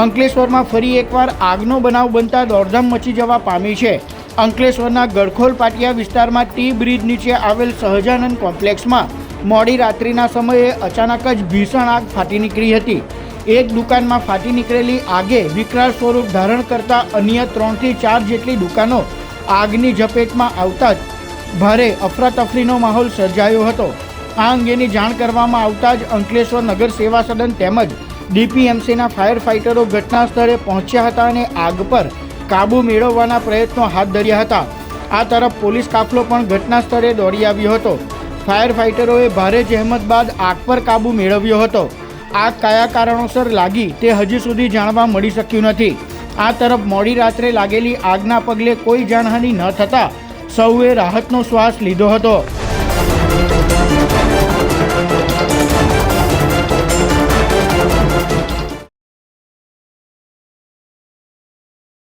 અંકલેશ્વરમાં ફરી એકવાર આગનો બનાવ બનતા દોડધામ મચી જવા પામી છે. અંકલેશ્વરના ગડખોલ પાટિયા વિસ્તારમાં ટી બ્રિજ નીચે આવેલ સહજાનંદ કોમ્પ્લેક્સમાં મોડી રાત્રિના સમયે અચાનક જ ભીષણ આગ ફાટી નીકળી હતી. એક દુકાનમાં ફાટી નીકળેલી આગે વિકરાળ સ્વરૂપ ધારણ કરતા અન્ય ત્રણથી ચાર જેટલી દુકાનો આગની ઝપેટમાં આવતા જ ભારે અફરાતફરીનો માહોલ સર્જાયો હતો. આ અંગેની જાણ કરવામાં આવતા જ અંકલેશ્વર નગર સેવા સદન તેમજ ડીપીએમસીના ફાયર ફાઇટરો ઘટના સ્થળે પહોંચ્યા હતા અને આગ પર કાબૂ મેળવવાના પ્રયત્નો હાથ ધર્યા હતા. આ તરફ પોલીસ કાફલો પણ ઘટના સ્થળે દોડી આવ્યો હતો. ફાયર ફાઇટરોએ ભારે જહેમત બાદ આગ પર કાબૂ મેળવ્યો હતો. આગ કયા કારણોસર લાગી તે હજી સુધી જાણવા મળી શક્યું નથી. આ તરફ મોડી રાત્રે લાગેલી આગના પગલે કોઈ જાનહાનિ ન થતાં સૌએ રાહતનો શ્વાસ લીધો હતો.